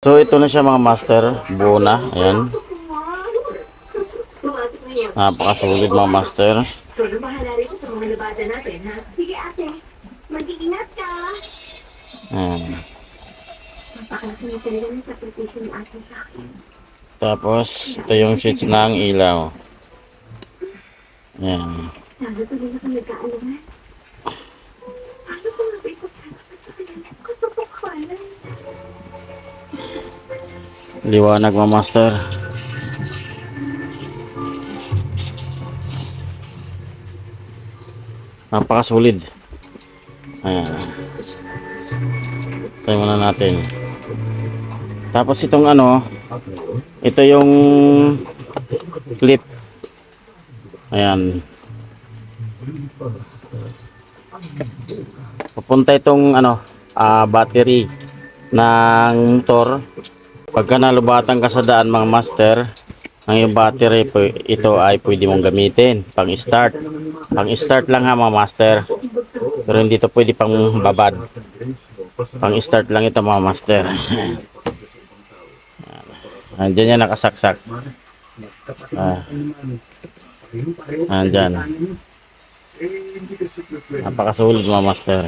So ito na siya mga master, buo na, ayan. Napakasulit mga master. Ayan. Tapos ito yung switch ng ilaw. Ayan. Lalo Liwanag mga master. Napakasolid. Ayan. Tayo muna natin. Tapos itong ano, ito yung clip. Ayan. Papunta itong ano, ah, battery ng motor Pagka nalubatan ka sa daan mga master, ang yung battery po, ito ay pwede mong gamitin pang start. Pang start lang ha mga master. Pero hindi to pwede pang babad. Pang start lang ito mga master. Andiyan yan nakasaksak. Ah. Andyan. Napakasulit mga master.